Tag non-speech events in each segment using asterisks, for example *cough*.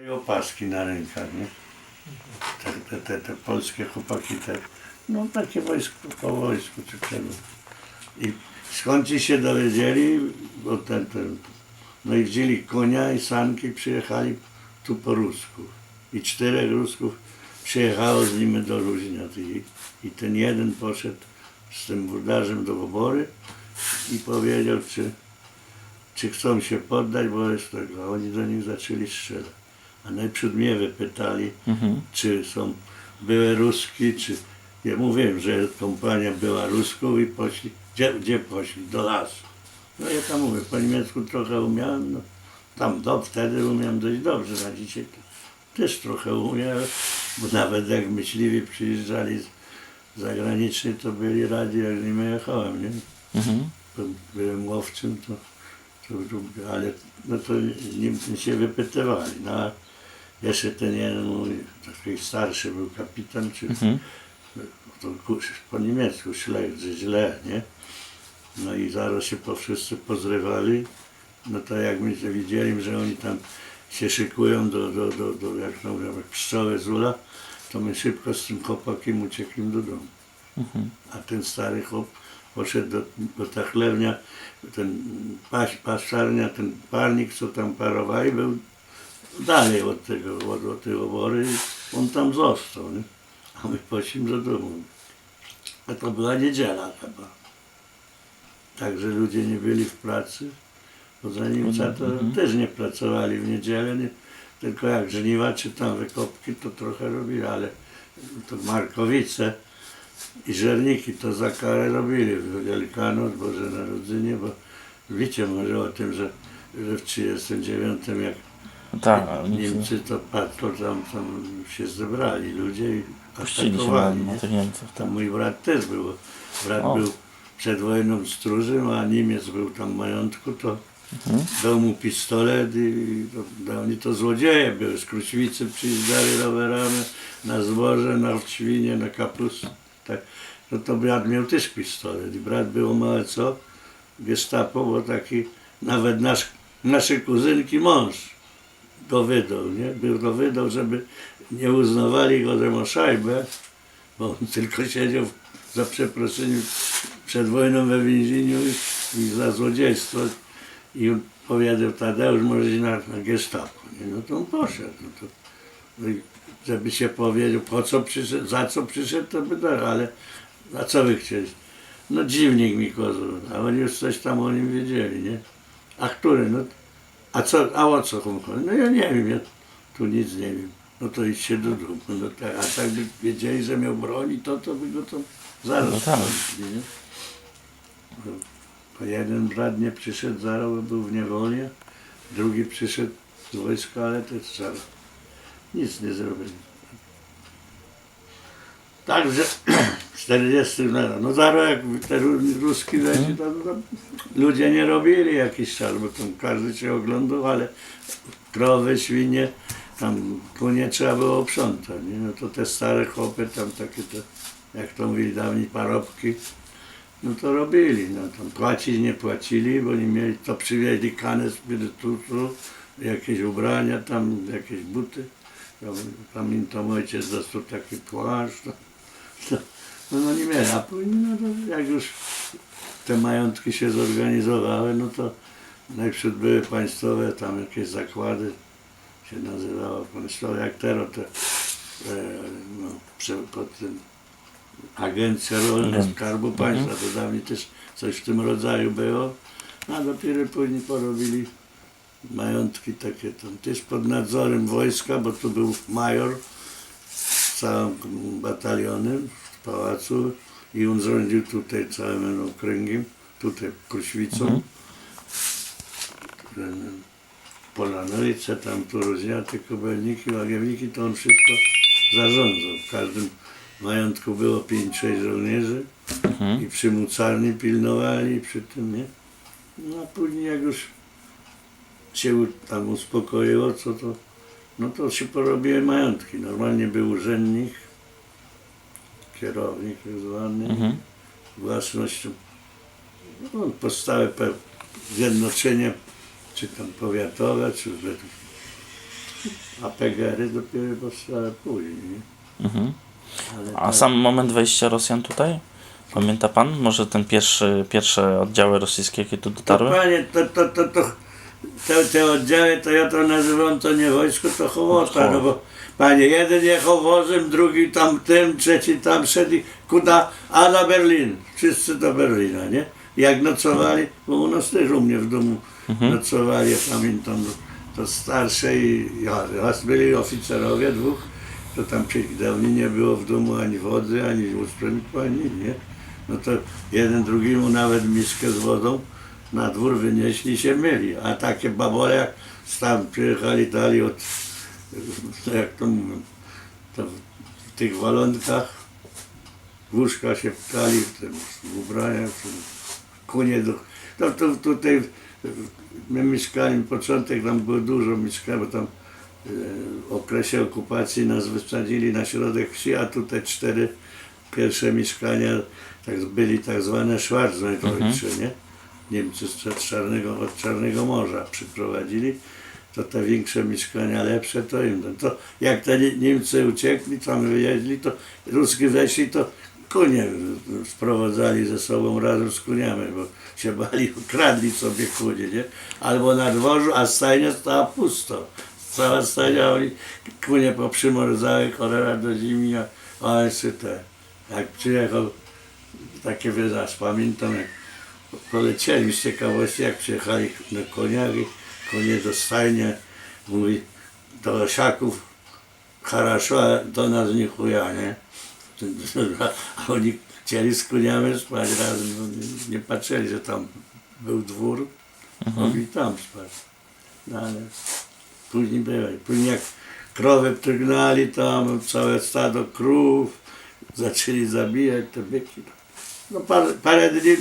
I opaski na rękach, nie? Te, te, te, te polskie chłopaki, te, no takie wojsko po wojsku czy czego. I skąd ci się dowiedzieli, bo ten, ten, no i wzięli konia i sanki, przyjechali tu po Rusku. I czterech Rusków przyjechało z nimi do Luźnia. I, I ten jeden poszedł z tym burdarzem do Wobory i powiedział, czy, czy chcą się poddać, bo jest tego. A oni do nich zaczęli strzelać. A najpierw mnie wypytali, Mhm. czy są były Ruski, czy ja mówiłem, że kompania była Ruską i poszli, gdzie, gdzie poszli? Do lasu. No ja tam mówię, po niemiecku trochę umiałem, no tam do, wtedy umiałem dość dobrze, na dzisiaj to też trochę umiałem, bo nawet jak myśliwi przyjeżdżali z zagraniczni, to byli radzi, jak nimi jechałem, nie? Mhm. Byłem łowcym, to, to, ale no to Niemcy się wypytywali. No, jeszcze ten jeden mówi, taki starszy był kapitan, czy Mhm. to po niemiecku że źle, nie? No i zaraz się po wszyscy pozrywali. No to jak my widzieli, że oni tam się szykują do, do, do, do jak to mówią, jak pszczoły z ula, to my szybko z tym chłopakiem uciekli do domu. Mhm. A ten stary chłop poszedł do, do ta chlewnia, ten paś, paszczarnia, ten parnik, co tam parowali, był dalej od tego, od, od tej obory on tam został, nie? A my poszliśmy do domu. A to była niedziela chyba. Także ludzie nie byli w pracy. Poza Niemca to Mhm. też nie pracowali w niedzielę, nie? tylko jak żniwa czy tam wykopki to trochę robili, ale to Markowice i żerniki to za karę robili w Wielkanoc, Boże Narodzenie, bo wiecie może o tym, że, że w 39 jak tak, ale Niemcy Niemcy to patrzą, tam, tam się zebrali ludzie i puścili się na, atakowali. na nie? tych Niemców. Tak. Tam mój brat też był. Brat O. był przed wojną stróżem, a Niemiec był tam w majątku, to Mhm. dał mu pistolet i to, oni to złodzieje były. Z Kruszwicy przyjeżdżali rowerami na zboże, na świnie, na kapustę. Tak. No to brat miał też pistolet i brat było małe co, gestapo, bo taki nawet nasz, naszej kuzynki mąż go wydał, nie? Był go wydał, żeby nie uznawali go, ma szajbę, bo on *laughs* tylko siedział za przeproszeniem przed wojną we więzieniu i, i za złodziejstwo. I powiedział, Tadeusz może iść na, na gestapo. Nie? No to on poszedł. No to, no żeby się powiedział, po co przyszedł, za co przyszedł, to by dał, ale a co wy chcieli? No dziwnik mi kozł, a oni już coś tam o nim wiedzieli, nie? A który? No, a co, a o co chodzi? No ja nie wiem, ja tu nic nie wiem. No to idźcie do domu. No tak, a tak by wiedzieli, że miał broni, to, to by go to zaraz No tak. nie? No, Bo jeden brat nie przyszedł zaraz, bo był w niewoli, drugi przyszedł z wojska, ale też zaraz. Nic nie zrobili. Także *clears throat* 40 no, no zaraz jak te ru- ruski leci, to, to ludzie nie robili jakiś czas, bo tam każdy się oglądał, ale krowy, świnie, tam konie trzeba było oprzątać, nie? No to te stare chłopy tam takie te, jak to mówili dawni parobki, no to robili, no tam płacić nie płacili, bo nie mieli, to przywieźli kanę spirytusu, jakieś ubrania tam, jakieś buty. Pamiętam ojciec dostał taki płaszcz, to, to, no, no nie mieli, a później no to jak już te majątki się zorganizowały, no to najpierw były państwowe tam jakieś zakłady, się nazywało państwowe, jak teraz te, e, no, prze, pod tym Agencja Rolna Mhm. Skarbu Państwa, to dawniej też coś w tym rodzaju było, a dopiero później porobili majątki takie tam, też pod nadzorem wojska, bo tu był major z całym batalionem pałacu i on rządził tutaj całym okręgiem, tutaj Kruszwicą. Mhm. Ten Polanowice, tam tu Różniaty, Kubelniki, Łagiewniki, to on wszystko zarządzał. W każdym majątku było 5-6 żołnierzy Mhm. i przy mucarni pilnowali przy tym, nie? No a później jak już się tam uspokoiło, co to, no to się porobiły majątki. Normalnie był urzędnik, kierownik tak zwany, Mhm. własnością, no, podstawy pe- zjednoczenia, czy tam powiatowe, czy A PGR-y dopiero powstały później, nie? Mhm. A tak- sam moment wejścia Rosjan tutaj? Pamięta pan? Może ten pierwszy, pierwsze oddziały rosyjskie, jakie tu To dotarły? panie, to, to, to, to te, te oddziały, to ja to nazywam to nie wojsko, to hołota, no bo panie, jeden jechał wozem, drugi tam tym, trzeci tam szedł i kuda, a na Berlin, wszyscy do Berlina, nie? Jak nocowali, bo u nas też u mnie w domu nocowali, ja pamiętam, to starsze i ja, raz byli oficerowie dwóch, to tam dawniej nie było w domu ani wody, ani ustrojniku, ani nie. No to jeden drugiemu nawet miskę z wodą na dwór wynieśli się myli. A takie babole jak tam przyjechali, dali od, no jak to mówią, to w tych walonkach łóżka się pkali, w tym w ubraniach, w tym kunie do... To, to tutaj my mieszkali, początek tam było dużo mieszkań, bo tam e, w okresie okupacji nas wysadzili na środek wsi, a tutaj cztery pierwsze mieszkania tak, byli tak zwane Schwarzneudeutsche, nie? Niemcy z Czarnego, od Czarnego Morza przyprowadzili, to te większe mieszkania lepsze to im. To jak te Nie- Niemcy uciekli, tam wyjeździli, to Ruski weszli, to konie sprowadzali ze sobą razem z koniami, bo się bali, kradli sobie konie, nie? Albo na dworzu, a stajnia stała pusto. Cała stajnia, oni konie poprzymorzały, cholera do zimi, a a jeszcze te. Jak przyjechał, takie wyraz, pamiętam, jak polecieli z ciekawości, jak przyjechali na koniach i konie do stajni, mówi do osiaków, хорошо, a do nas nie chuja, nie? *laughs* A oni chcieli z koniami spać razem, no, nie, nie patrzyli, że tam był dwór, mogli tam spać. No ale później było. Później jak krowy przygnali tam, całe stado krów, zaczęli zabijać te byki. No parę, parę dni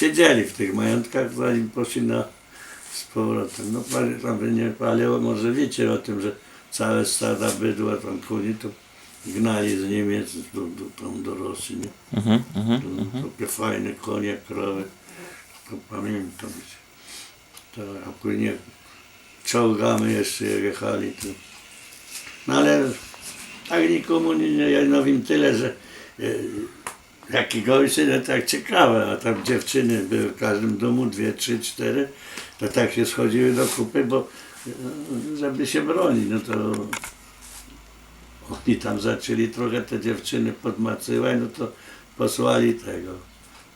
siedzieli w tych majątkach, zanim poszli na z powrotem. No tam nie, ale może wiecie o tym, że całe stada bydła, tam koni, to gnali z Niemiec do, do, tam do Rosji, nie? Mhm, mhm. To, takie fajne konie, krowy, to pamiętam. To, a później czołgamy jeszcze jechali. To. No ale tak nikomu nie, nie ja no wiem tyle, że e, jakiegoś syna tak ciekawe, a tam dziewczyny były w każdym domu, dwie, trzy, cztery, to tak się schodziły do kupy, bo e, żeby się bronić, no to oni tam zaczęli trochę te dziewczyny podmacywać, no to posłali tego,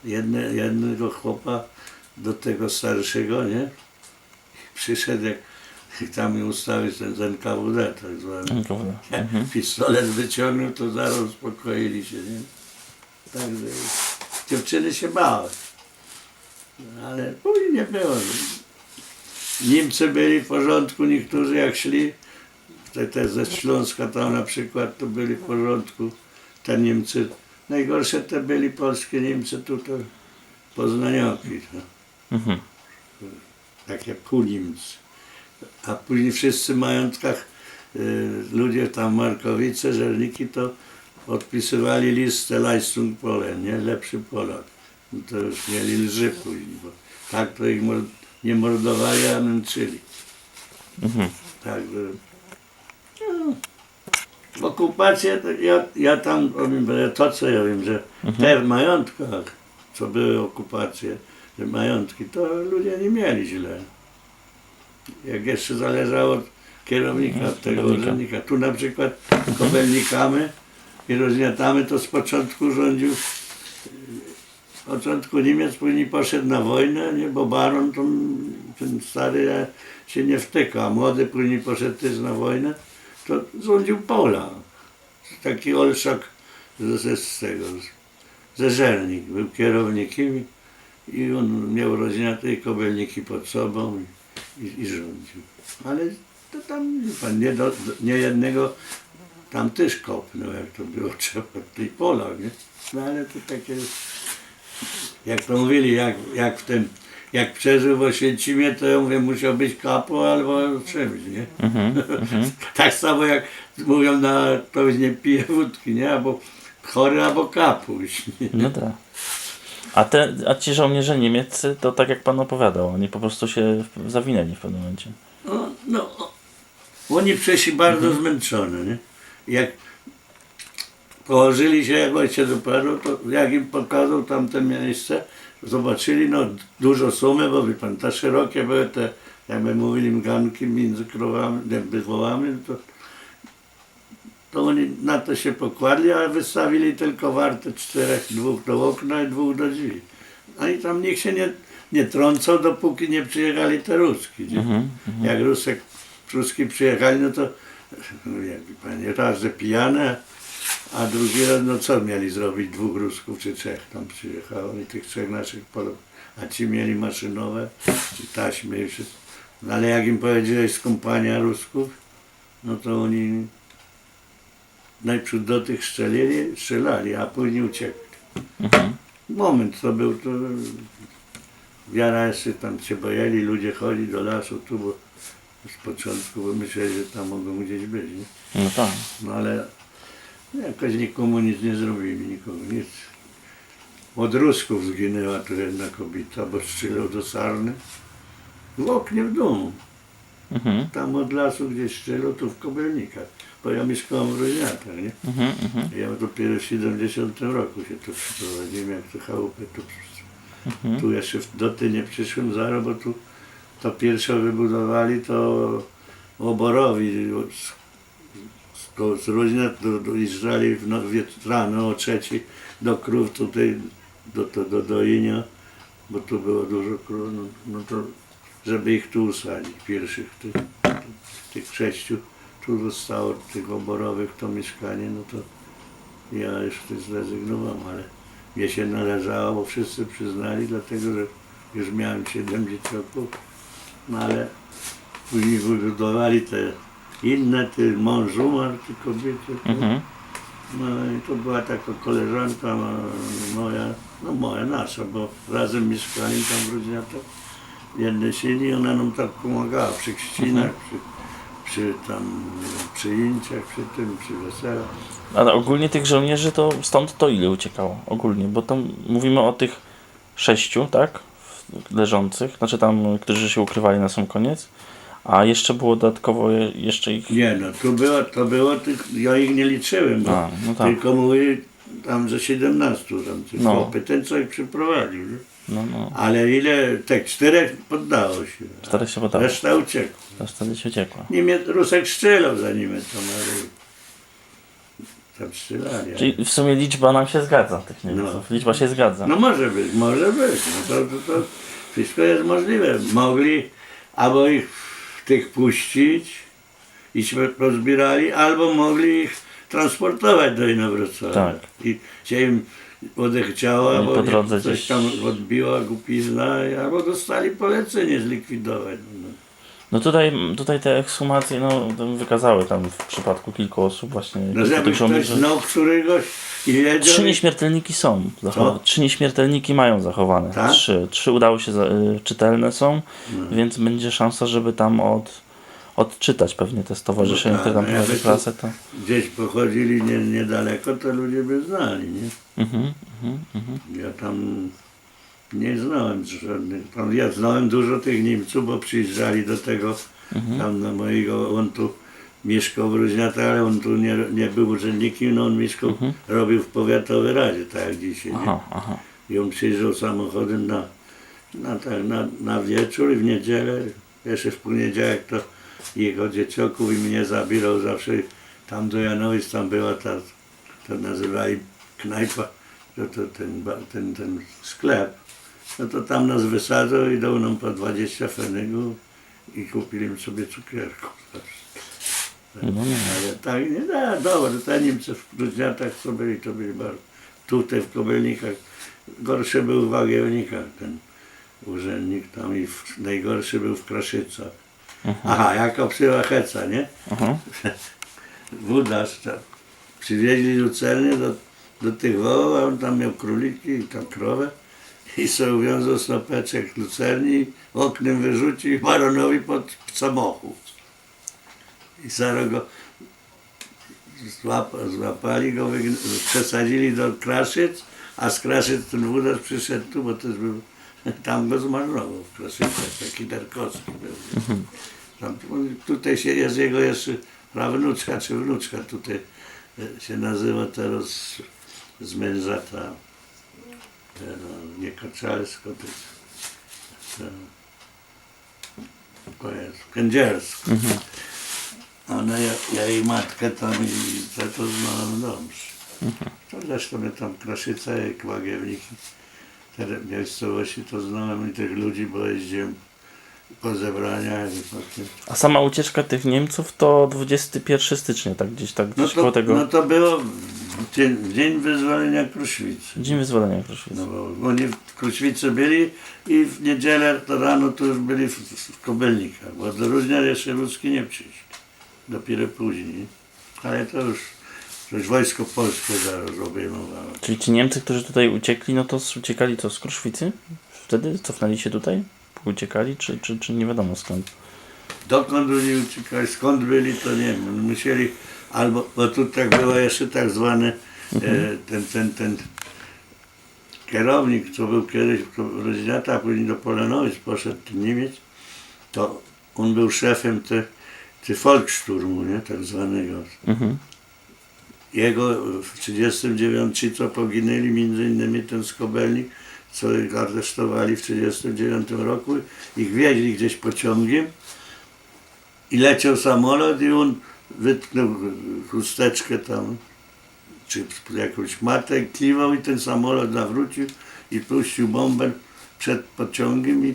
jedne, jednego chłopa do tego starszego, nie? Przyszedł jak tam mi ustawić ten, ten KWD tak zwany. Dobra. Jak *laughs* pistolet wyciągnął, to zaraz uspokoili się, nie? Także dziewczyny się bały. Ale później nie było. Niemcy byli w porządku, niektórzy jak szli, te, te ze Śląska tam na przykład, to byli w porządku. Te Niemcy, najgorsze te byli polskie Niemcy tutaj, poznanioki. No Mhm. takie półniemcy. A później wszyscy w majątkach, y, ludzie tam Markowice, Żerniki, to odpisywali listę Leistung Polen, nie? Lepszy Polak. No to już mieli lży później, bo tak to ich mor- nie mordowali, a męczyli. Mhm. Tak. No, okupacja, to ja, ja tam powiem, że to co ja wiem, że te w majątkach, co były okupacje, te majątki, to ludzie nie mieli źle. Jak jeszcze zależało od kierownika, od tego kierownika. urzędnika. Tu na przykład kobelnikamy i rozniatamy, to z początku rządził z początku Niemiec, później poszedł na wojnę, nie, bo baron to, ten stary e, się nie wtyka, a młody później poszedł też na wojnę, to rządził Pola. Taki olszak z, z, tego, ze Żernik, był kierownikiem i, on miał rozniate i kobelniki pod sobą i, i, rządził. Ale to tam pan, nie, do, nie jednego tam też kopnął, jak to było *laughs* trzeba w tej Polach, nie? No ale to takie jak to mówili, jak, jak w tym, jak przeżył w Oświęcimie, to ja mówię, musiał być kapo albo czymś, nie? Mhm. Mhm. *laughs* Tak samo jak mówią na, ktoś nie pije wódki, nie? Albo chory, albo kapuś. Nie? No tak. A, te, a ci żołnierze niemieccy, to tak jak pan opowiadał, oni po prostu się zawinęli w pewnym momencie. No, no, Oni przyszli bardzo zmęczone, nie? Jak położyli się, jak ojciec dopadł, to jak im pokazał tamte miejsce, zobaczyli, no dużo sumy, bo wie pan, te szerokie były te, jak my mówili, ganki między krowami, wołami, to, to oni na to się pokładli, a wystawili tylko warte czterech, dwóch do okna i dwóch do drzwi. No i tam nikt się nie, nie trącał, dopóki nie przyjechali te Ruski. Nie? Mhm. Jak Rusek, Ruski przyjechali, no to no jak wie pani, raz, że pijane, a drugi raz, no co mieli zrobić? Dwóch Rusków czy trzech tam przyjechało i tych trzech naszych Polów. A ci mieli maszynowe i taśmy i wszystko. No ale jak im powiedziałeś z kompania Rusków, no to oni najpierw do tych strzelili, strzelali, a później uciekli. Mhm. Moment to był, to wiara jeszcze tam się bojeli, ludzie chodzi do lasu tu, bo z początku bo myśleli, że tam mogą gdzieś być, nie? No tak. No ale jakoś nikomu nic nie zrobili, nikomu nic. Od Rusków zginęła tu jedna kobieta, bo strzelał do sarny w oknie w domu. Mhm. Tam od lasu gdzieś strzelał, tu w Kobylnikach, bo ja mieszkałem w Roźniatach, nie? Mhm. Mhm. Ja dopiero w 70 roku się tu przyprowadziłem, jak to chałupę tu Mhm. Tu jeszcze w- do ty nie przyszłem zaraz, bo tu to pierwsze wybudowali to oborowi z, z, do, dojeżdżali w no, rano o trzeciej do krów tutaj, do, do, do Doinia, bo tu było dużo krów, no, no to żeby ich tu usadzić, pierwszych tych, tych sześciu, tu zostało tych oborowych to mieszkanie, no to ja już wtedy zrezygnowałem, ale mnie się należało, bo wszyscy przyznali, dlatego że już miałem 7 dzieciaków, no ale później wybudowali te inne, ty mąż umarł, te kobiety, to, Mhm. no i to była taka koleżanka moja, no moja, nasza, bo razem mieszkali tam w Różniatach, w jednej sieni, ona nam tak pomagała przy chrzcinach, przy, przy tam przyjęciach, przy tym, przy weselach. Ale ogólnie tych żołnierzy to stąd to ile uciekało? Ogólnie, bo tam mówimy o tych sześciu, tak? Leżących, znaczy tam, którzy się ukrywali na sam koniec. A jeszcze było dodatkowo je- jeszcze ich. Nie no, to było, to było tych, ja ich nie liczyłem, bo A, no tak. tylko mówię tam ze 17 tam tych No. ten co ich przyprowadził, nie? No, no. ale ile, tych czterech poddało się, Czterech się podało. reszta uciekła. Reszta gdzieś uciekła. Niemiec, Rusek strzelał za nim, tam, ale Czyli w sumie liczba nam się zgadza, tych Niemców. No. Liczba się zgadza. No może być, może być. No to, to, to wszystko jest możliwe. Mogli albo ich tych puścić i się rozbierali, albo mogli ich transportować do Inowrocławia. Tak. I się im odechciało, No albo po drodze coś gdzieś- tam odbiła głupizna, albo dostali polecenie zlikwidować. No. No tutaj, tutaj te ekshumacje no, wykazały tam w przypadku kilku osób właśnie No ktoś znał któregoś i. Trzy nieśmiertelniki są. Trzy nieśmiertelniki mają zachowane. Tak? Trzy. Trzy udało się, za, y, czytelne są, No. więc będzie szansa, żeby tam od, odczytać pewnie te stowarzyszenie, No tak, które tam no prowadzi klasę. To... gdzieś pochodzili nie, niedaleko, to ludzie by znali, nie? Mhm, mhm, mhm. Ja tam nie znałem żadnych. Ja znałem dużo tych Niemców, bo przyjeżdżali do tego Mhm. tam na mojego, on tu mieszkał w Różniatach, ale on tu nie, nie był urzędnikiem, no on mieszkał, robił w powiatowej radzie, tak jak dzisiaj. Mhm. Aha, aha. I on przyjeżdżał samochodem na, na, tak, na, na wieczór i w niedzielę, jeszcze w poniedziałek to jego dzieciaków i mnie zabierał zawsze tam do Janowic, tam była ta, to nazywali knajpa, to, to ten, ten, ten sklep. No to tam nas wysadzał i dał nam po 20 fenygów i kupili sobie cukierków. No, no. Ale tak, nie da, dobra, te Niemcy w Gruźniatach co byli, to byli bardzo. Tutaj w Kobylnikach gorszy był w Wagiełnikach ten urzędnik tam i w, najgorszy był w Kraszycach. Aha, jak obsyła heca, nie? Aha. *laughs* Wódarz tam. Przywieźli lucernię do, do tych wołów, a on tam miał króliki i tam krowę i sobie uwiązał snopeczek lucerni, oknem wyrzucił i baronowi pod samochód. I zaraz go złapa, złapali go, przesadzili do Kraszyc, a z Kraszyc ten wódarz przyszedł tu, bo też był, tam go zmarnował w Kraszycach, taki Darkowski był. Tam, tutaj się jest jego jeszcze prawnuczka czy wnuczka, tutaj e, się nazywa teraz z męża ta no, nie Koczalsko, tylko ta, o Jezu, Kędziersko. Ona, ja, ja jej matkę tam i to, to znałem dobrze. To zresztą my tam Kraszyca i Kłagiewniki, te miejscowości to znałem i tych ludzi, bo jeździłem po zebraniach i po tym. A sama ucieczka tych Niemców to 21 stycznia, tak gdzieś tak No gdzieś koło to, tego. no to było dzień, dzień wyzwolenia Kruszwicy. Dzień wyzwolenia Kruszwicy. No bo oni w Kruszwicy byli i w niedzielę to rano to już byli w, w Kobelnikach, bo do Różnia jeszcze Ruski nie przyszli. Dopiero później. Ale to już, to już wojsko polskie zaraz obejmowało. Czyli ci Niemcy, którzy tutaj uciekli, no to uciekali co z Kruszwicy? Wtedy cofnęli się tutaj? Uciekali, czy, czy, czy nie wiadomo skąd? Dokąd oni uciekali, skąd byli, to nie wiem. Musieli, albo, bo tu tak było jeszcze tak zwany e, ten, ten, ten kierownik, co był kiedyś w Roźniata, a później do Polanowic poszedł ten Niemiec, to on był szefem te, te Volkssturmu, nie, tak zwanego. Mhm. Jego w 39 ci, co poginęli, między innymi ten Skobelnik, co ich aresztowali w 39 roku, ich wieźli gdzieś pociągiem i leciał samolot i on wytknął chusteczkę tam, czy jakąś matę, i kliwał i ten samolot nawrócił i puścił bombę przed pociągiem i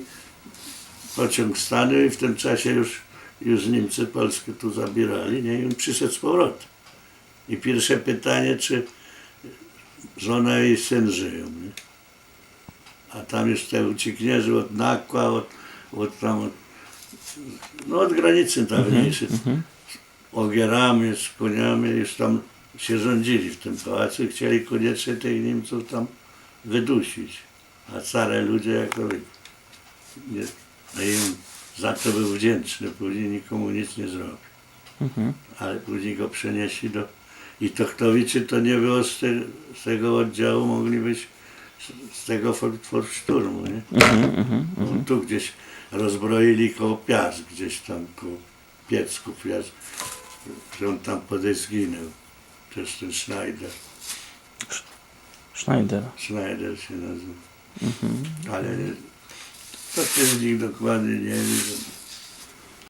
pociąg stanął i w tym czasie już, już Niemcy Polskę tu zabierali, nie? I on przyszedł z powrotem. I pierwsze pytanie, czy żona i syn żyją, nie? A tam już te uciekinierzy od Nakła, od, od tam, od, no od granicy dawniejszej, ogierami, z koniami, już tam się rządzili w tym pałacu i chcieli koniecznie tych Niemców tam wydusić. A care ludzie jako nie, a im za to był wdzięczny, później nikomu nic nie zrobił Mhm. ale później go przenieśli do... I Tochtowiczy to nie było z, te, z tego oddziału, mogli być z, z tego Forszturmu, nie? Mhm, mhm. No, tu gdzieś rozbroili koło Piast, gdzieś tam koło Piecku Piast, że on tam podejść zginął. Też ten Schneider, Schneider. Schneider się nazywa. Mhm. Ale to też nikt dokładnie nie wie.